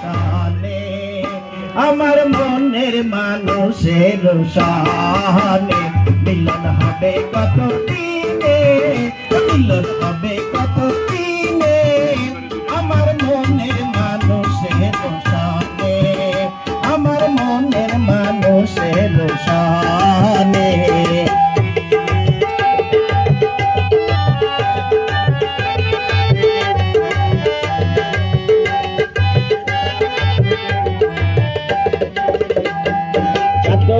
শানে আমার মনের মানুষের শানে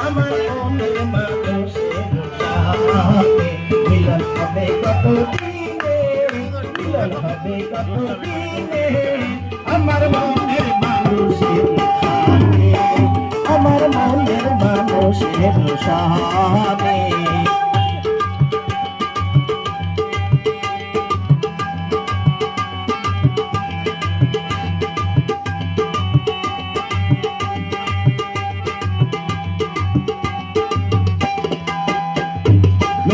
আমার মনে মানুষের সাথে মিলন আমার মনের মানুষের সাথে আমার মনের মানুষের সাথে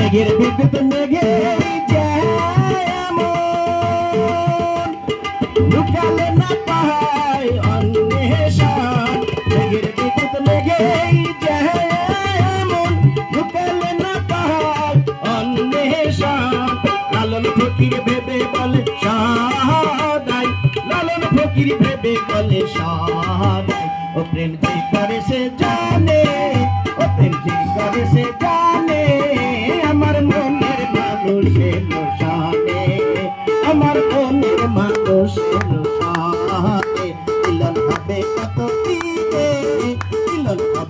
মেঘের বিদ্যুৎ মেঘে যেমন লুকালে না পায় অন্বেষণ। মেঘের বিদ্যুৎ মেঘে যেমন লুকালে না পায় অন্বেষণ। লালন ফকির ভেবে বলে সদাই লালন ফকির ভেবে বলে সদাই ও প্রেম যে করে সে জানে। ও প্রেম যে করে সে জানে।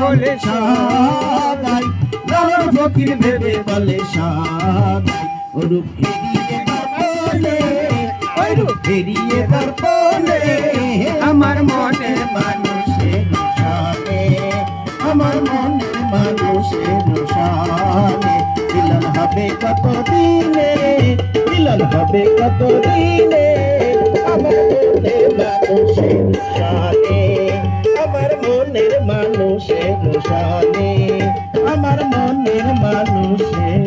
বলে সাদাই, লালন ফকির ভেবে বলে সাদাই। ওরূপ ফিরিয়ে বলে ওরূপ ফিরিয়ে বলে আমার মনে মানুষের সানে আমার মনে মানুষের সানে মিলন হবে কত দিনে মিলন হবে কত দিনে মনের মানুষে